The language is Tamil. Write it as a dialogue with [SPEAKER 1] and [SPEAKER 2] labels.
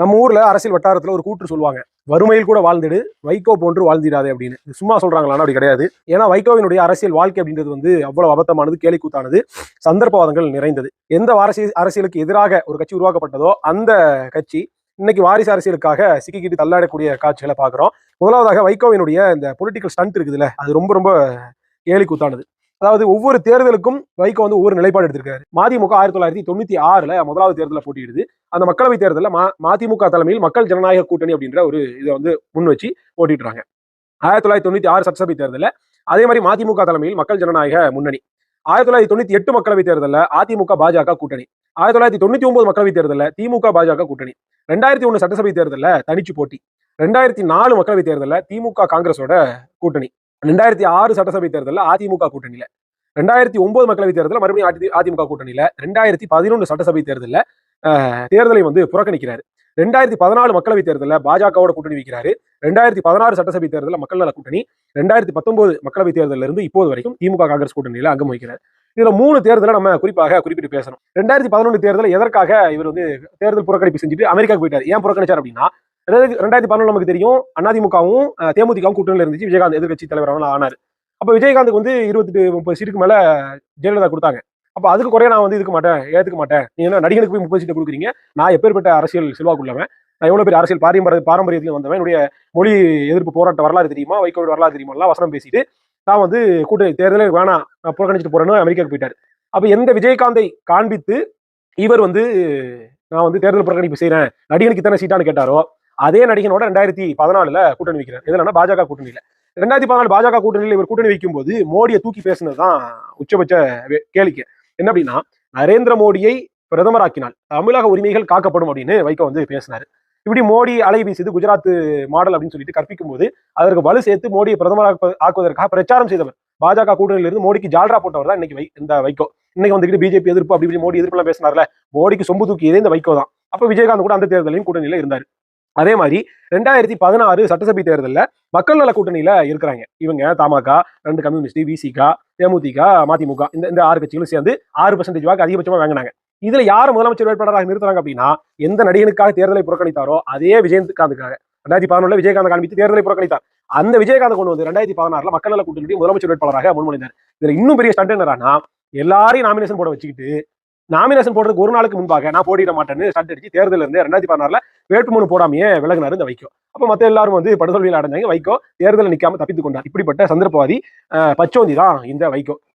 [SPEAKER 1] நம்ம ஊர்ல அரசியல் வட்டாரத்துல ஒரு கூற்று சொல்லுவாங்க வறுமையில் கூட வாழ்ந்துடு வைகோ போன்று வாழ்ந்திடாதே அப்படின்னு. சும்மா சொல்றாங்களான்னா அப்படி கிடையாது. ஏன்னா வைகோவினுடைய அரசியல் வாழ்க்கை அப்படின்றது வந்து அவ்வளவு அபத்தமானது கேலிக்கூத்தானது சந்தர்ப்பவாதங்கள் நிறைந்தது. எந்த அரசியல் அரசியலுக்கு எதிராக ஒரு கட்சி உருவாக்கப்பட்டதோ அந்த கட்சி இன்னைக்கு வாரிசு அரசியலுக்காக சிக்கிக்கிட்டு தள்ளாடக்கூடிய காட்சிகளை பார்க்குறோம் முதலாவதாக வைகோவினுடைய இந்த பொலிட்டிக்கல் ஸ்டண்ட் இருக்குதுல்ல அது ரொம்ப ரொம்ப கேலிக்கூத்தானது. அதாவது ஒவ்வொரு தேர்தலுக்கும் வைகோ வந்து ஒவ்வொரு நிலைப்பாடு எடுத்திருக்காரு. மதிமுக ஆயிரத்தி தொள்ளாயிரத்தி தொண்ணூத்தி ஆறுல முதலாவது தேர்தலில் போட்டியிடுது. அந்த மக்களவை தேர்தலில் மா மதிமுக தலைமையில் மக்கள் ஜனநாயக கூட்டணி அப்படின்ற ஒரு இதை வந்து முன் வச்சு போட்டிடுறாங்க ஆயிரத்தி தொள்ளாயிரத்தி தொண்ணூத்தி ஆறு சட்டசபை தேர்தலில் அதே மாதிரி மதிமுக தலைமையில் மக்கள் ஜனநாயக முன்னணி. ஆயிரத்தி தொள்ளாயிரத்தி தொண்ணூத்தி எட்டு மக்களவை தேர்தலில் அதிமுக பாஜக கூட்டணி. ஆயிரத்தி தொள்ளாயிரத்தி தொண்ணூத்தி ஒன்பது மக்களவை தேர்தலில் திமுக பாஜக கூட்டணி. ரெண்டாயிரத்தி ஒன்று சட்டசபை தேர்தலில் தனிச்சு போட்டி. ரெண்டாயிரத்தி நாலு மக்களவை தேர்தலில் திமுக காங்கிரஸோட கூட்டணி. ரெண்டாயிரத்தி ஆறு சட்டசபை தேர்தலில் அதிமுக கூட்டணியில. ரெண்டாயிரத்தி ஒன்பது மக்களவை தேர்தலில் மறுபடியும் அதி- அதிமுக கூட்டணியில ரெண்டாயிரத்தி பதினொன்று சட்டசபை தேர்தலில் தேர்தலை வந்து புறக்கணிக்கிறாரு. ரெண்டாயிரத்தி பதினாலு மக்களவை தேர்தலில் பாஜகவோட கூட்டணி வைக்கிறாரு. ரெண்டாயிரத்தி பதினாறு சட்டசபை தேர்தலில் மக்கள் நல கூட்டணி. ரெண்டாயிரத்தி பத்தொன்பது மக்களவை தேர்தலில் இருந்து இப்போது வரைக்கும் திமுக காங்கிரஸ் கூட்டணியில அங்கம் வகிக்கிறார். இதுல மூணு தேர்தலை நம்ம குறிப்பாக குறிப்பிட்டு பேசணும். ரெண்டாயிரத்தி பதினொன்று தேர்தலில் எதற்காக இவர் வந்து தேர்தல் புறக்கணிப்பு செஞ்சுட்டு அமெரிக்காவுக்கு போயிட்டார்? ஏன் புறக்கணிச்சார் அப்படின்னா ரெண்டாயிரத்தி ரெண்டாயிரத்தி பதினொன்று நமக்கு தெரியும் அதிமுகவும் தேமுதிகவும் கூட்டணியில் இருந்துச்சு. விஜயகாந்த் எதிர்கட்சி தலைவராக ஆனார். அப்போ விஜயகாந்துக்கு வந்து இருபத்தெட்டு முப்பது சீட்டுக்கு மேலே ஜெயலலிதா கொடுத்தாங்க. அப்போ அதுக்கு குறைய நான் வந்து இருக்க மாட்டேன் ஏற்றுக்க மாட்டேன். நீ என்ன நடிகனுக்கு போய் முப்பது சீட்டை கொடுக்குறீங்க? நான் எப்பேற்பட்ட அரசியல் செல்வாக்குள்ளவன் நான் எவ்வளோ பெரிய அரசியல் பாரம்பரிய பாரம்பரியத்தில் வந்தவன்? என்னுடைய மொழி எதிர்ப்பு போராட்ட வரலாறு தெரியுமா? வைகோட வரலாறு தெரியுமா? எல்லாம் வசனம் பேசிட்டு நான் வந்து கூட்டணி தேர்தலே வேணாம் நான் புறக்கணிச்சிட்டு போறேன்னு அமெரிக்காவுக்கு போயிட்டார். அப்போ எந்த விஜயகாந்தை காண்பித்து இவர் வந்து நான் வந்து தேர்தல் புறக்கணிப்பு செய்கிறேன் நடிகனுக்கு இத்தனை சீட்டான்னு கேட்டாரோ அதே நடிகனோட ரெண்டாயிரத்தி பதினாலுல கூட்டணி வைக்கிறார். எதுலன்னா பாஜக கூட்டணியில. ரெண்டாயிரத்தி பதினாலு பாஜக கூட்டணியில் இவர் கூட்டணி வைக்கும் போது மோடியை தூக்கி பேசுனது தான் உச்சபட்ச வே- கேளிக்கை. என்ன அப்படின்னா நரேந்திர மோடியை பிரதமராக்கினால் தமிழக உரிமைகள் காக்கப்படும் அப்படின்னு வைகோ வந்து பேசினாரு. இப்படி மோடி அலை வீசியது குஜராத் மாடல் அப்படின்னு சொல்லிட்டு கற்பிக்கும் போது அதற்கு வலு சேர்த்து மோடியை பிரதமராக ஆக்குவதற்காக பிரச்சாரம் செய்தவர். பாஜக கூட்டணியில இருந்து மோடிக்கு ஜால்ரா போட்டவர் தான் இன்னைக்கு வை இந்த வைகோ. இன்னைக்கு வந்துட்டு பிஜேபி எதிர்ப்பு அப்படி இப்படி மோடி எதிர்ப்புலாம் பேசினார்ல மோடிக்கு சொம்பு தூக்கியதே இந்த வைகோ தான். அப்ப விஜயகாந்த் கூட அந்த தேர்தலையும் கூட்டணியில இருந்தாரு. அதே மாதிரி ரெண்டாயிரத்தி பதினாறு சட்டசபை தேர்தலில் மக்கள் நல கூட்டணியில இருக்கிறாங்க. இவங்க தமாக ரெண்டு கம்யூனிஸ்ட் விசிகா தேமுதிக மதிமுக இந்த இந்த ஆறு கட்சிகளும் சேர்ந்து ஆறு பர்சன்டேஜ் வாக்கு அதிகபட்சமாக வாங்கினாங்க. இதுல யார் முதலமைச்சர் வேட்பாளராக நிறுத்துறாங்க அப்படின்னா எந்த நடிகனுக்காக தேர்தலை புறக்கணித்தாரோ அதே விஜயகாந்துக்காக ரெண்டாயிரத்தி பதினொன்றுல விஜயகாந்த் காண்பித்து தேர்தலை புறக்கணித்தார். அந்த விஜயகாந்த் கொண்டு வந்து ரெண்டாயிரத்தி பதினாறுல மக்கள் நல கூட்டணி முதலமைச்சர் வேட்பாளராக முன்மொழிந்தார். இதுல இன்னும் பெரிய ஸ்டண்ட் என்னன்னா எல்லாரையும் நாமினேஷன் போட வச்சுக்கிட்டு நாமினேஷன் போடுறதுக்கு ஒரு நாளுக்கு முன்பாக நான் போட்டியிட மாட்டேன்னு ஸ்டண்ட் அடிச்சு தேர்தல் இருந்து ரெண்டாயிரத்தி பதினாறுல வேட்புமனு போடாமையே விலகினாரு இந்த வைக்கோ அப்ப மத்த எல்லாரும் வந்து படுதோல்வியில் அடைஞ்சாங்க. வைகோ தேர்தலில் நிக்காம தப்பித்து கொண்டார். இப்படிப்பட்ட சந்தர்ப்பவாதி பச்சோந்தி தான் இந்த வைகோ.